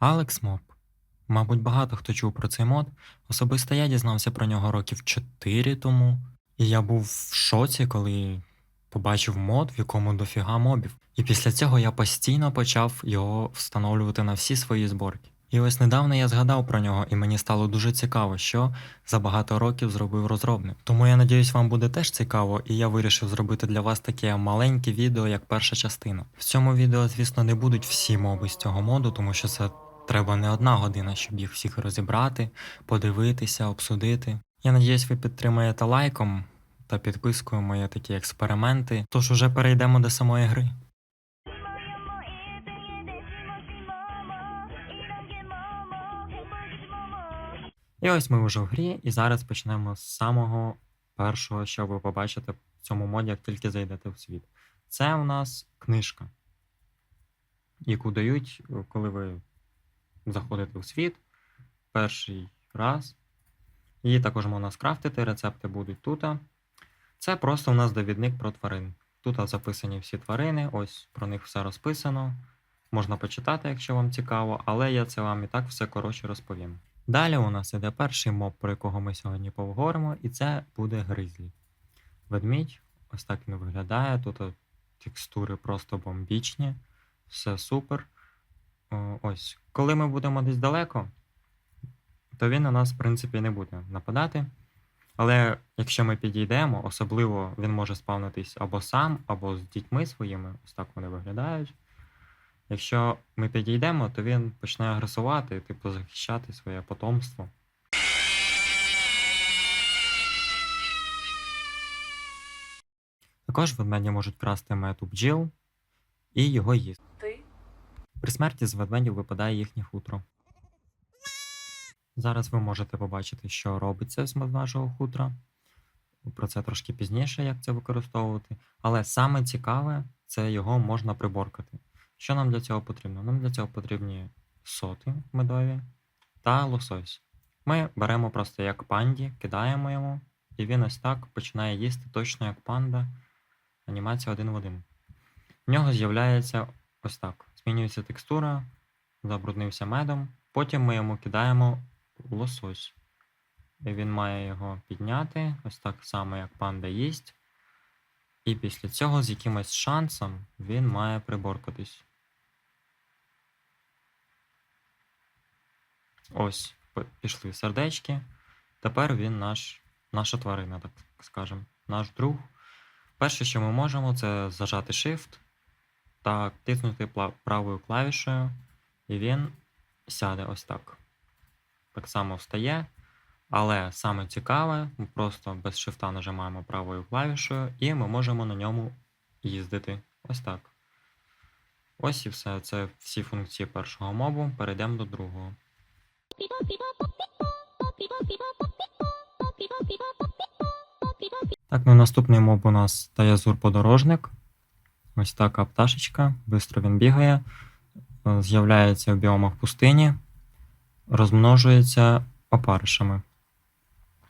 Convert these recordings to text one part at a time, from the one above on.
Алекс Моб. Мабуть, багато хто чув про цей мод. Особисто я дізнався про нього років 4 тому, і я був в шоці, коли побачив мод, в якому дофіга мобів. І після цього я постійно почав його встановлювати на всі свої зборки. І ось недавно я згадав про нього, і мені стало дуже цікаво, що за багато років зробив розробник. Тому я надіюсь, вам буде теж цікаво, і я вирішив зробити для вас таке маленьке відео, як перша частина. В цьому відео, звісно, не будуть всі моби з цього моду, тому що це треба не одна година, щоб їх всіх розібрати, подивитися, обсудити. Я надіюсь, ви підтримаєте лайком та підпискою мої такі експерименти. Тож уже перейдемо до самої гри. І ось ми вже в грі, і зараз почнемо з самого першого, що ви побачите в цьому моді, як тільки зайдете в світ. Це у нас книжка, яку дають, коли ви заходите в світ перший раз. Її також можна скрафтити, рецепти будуть тут. Це просто у нас довідник про тварин. Тут записані всі тварини, ось про них все розписано. Можна почитати, якщо вам цікаво, але я це вам і так все коротше розповім. Далі у нас іде перший моб, про якого ми сьогодні поговоримо, і це буде гризлі. Ведмідь, ось так він виглядає. Тут текстури просто бомбічні, все супер. О, Ось, коли ми будемо десь далеко, то він на нас, в принципі, не буде нападати. Але якщо ми підійдемо, особливо він може спавнитись або сам, або з дітьми своїми, ось так вони виглядають. Якщо ми підійдемо, то він почне агресувати, типу захищати своє потомство. Також ведмеді можуть красти мету бджіл і його їсти. При смерті з ведмедів випадає їхнє хутро. Зараз ви можете побачити, що робиться з нашого хутра. Про це трошки пізніше, як це використовувати. Але саме цікаве, це його можна приборкати. Що нам для цього потрібно? Нам для цього потрібні соти медові та лосось. Ми беремо просто як панді, кидаємо йому, і він ось так починає їсти точно як панда. Анімація один в один. В нього з'являється ось так. Змінюється текстура, забруднився медом. Потім ми йому кидаємо лосось. І він має його підняти, ось так само, як панда їсть. І після цього з якимось шансом він має приборкатись. Ось, пішли сердечки. Тепер він наш, наша тварина, так скажемо, наш друг. Перше, що ми можемо, це зажати Shift та тиснути правою клавішею, і він сяде ось так. Так само встає. Але саме цікаве, ми просто без шифта нажимаємо правою клавішею, і ми можемо на ньому їздити. Ось так. Ось і все. Це всі функції першого мобу. Перейдемо до другого. Так, ну наступний моб у нас Таязур подорожник. Ось така пташечка. Бистро він бігає, е, з'являється в біомах пустині, розмножується опаришами.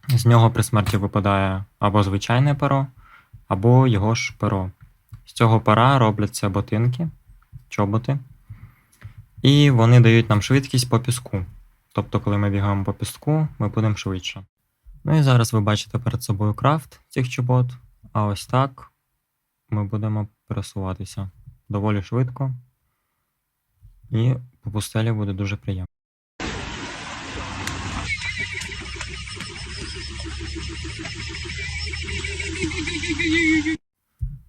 З нього при смерті випадає або звичайне перо, або його ж перо. З цього пера робляться ботинки, чоботи. І вони дають нам швидкість по піску. Тобто, коли ми бігаємо по піску, ми будемо швидше. Ну і зараз ви бачите перед собою крафт цих чобот. А ось так ми будемо пересуватися доволі швидко. І по пустелі буде дуже приємно.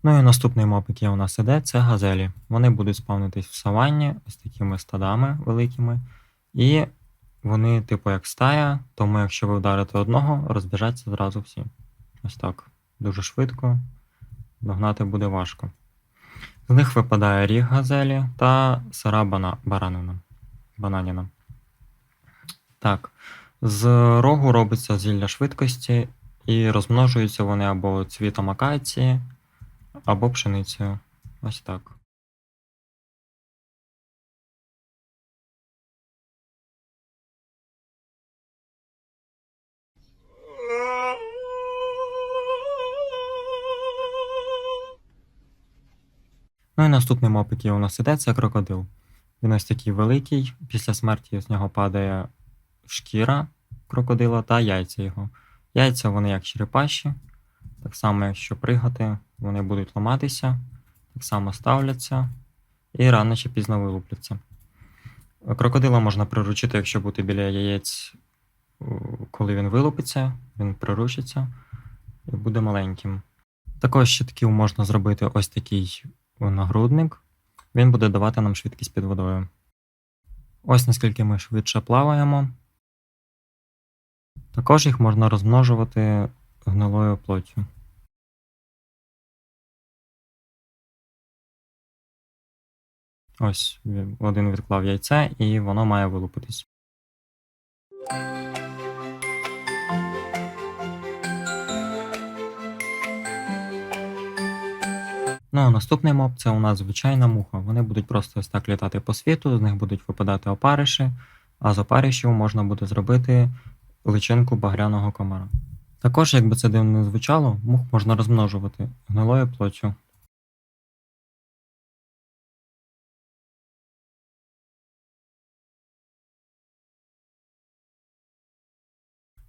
Ну і наступний моб, який у нас іде, це газелі. Вони будуть спавнитись в саванні з такими стадами великими. І вони, типу, як стая, тому якщо ви вдарите одного, розбіжаться зразу всі. Ось так. Дуже швидко. Догнати буде важко. З них випадає ріг газелі та сира баранина. Бананіна. Так. З рогу робиться зілля швидкості, і розмножуються вони або цвітом акації, або пшеницею. Ось так. Ну і наступний моб, який у нас іде, це крокодил. Він ось такий великий. Після смерті з нього падає шкіра крокодила та яйця його. Яйця вони як черепаші. Так само, якщо пригати, вони будуть ламатися, так само ставляться і рано чи пізно вилупляться. Крокодила можна приручити, якщо бути біля яєць, коли він вилупиться, він приручиться і буде маленьким. Також щитків можна зробити ось такий нагрудник. Він буде давати нам швидкість під водою. Ось наскільки ми швидше плаваємо. Також їх можна розмножувати гнилою плоттю. Ось один відклав яйце, і воно має вилупитись. Ну, а наступний моб це у нас звичайна муха. Вони будуть просто ось так літати по світу, з них будуть випадати опариші, а з опаришів можна буде зробити личинку багряного комара. Також, як би це дивно не звучало, мух можна розмножувати гнилою плоттю.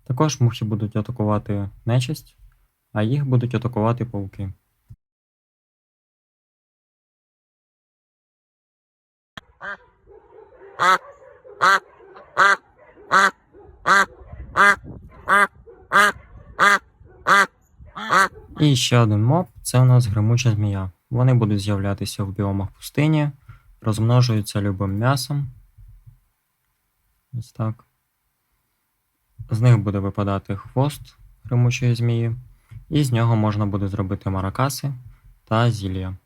Також мухи будуть атакувати нечисть, а їх будуть атакувати пауки. І ще один моб це у нас гримуча змія. Вони будуть з'являтися в біомах пустині, розмножуються любим м'ясом. Ось так. З них буде випадати хвост гримучої змії, і з нього можна буде зробити маракаси та зілля.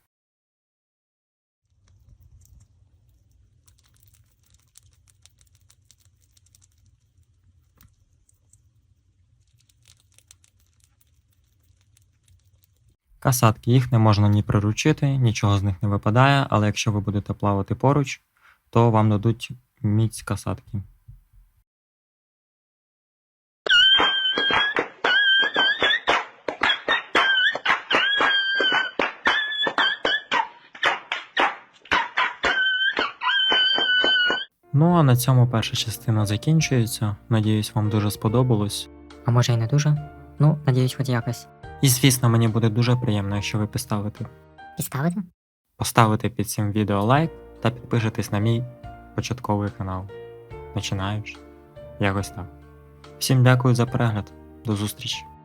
Касатки їх не можна ні приручити, нічого з них не випадає, але якщо ви будете плавати поруч, то вам дадуть міць касатки. Ну а на цьому перша частина закінчується. Надіюсь, вам дуже сподобалось. А може і не дуже? Ну, надіюсь, хоч якось. І звісно, мені буде дуже приємно, якщо ви поставите, Підставити? поставите під цим відео лайк та підпишетесь на мій початковий канал. Починаєш? Якось так. Всім дякую за перегляд. До зустрічі!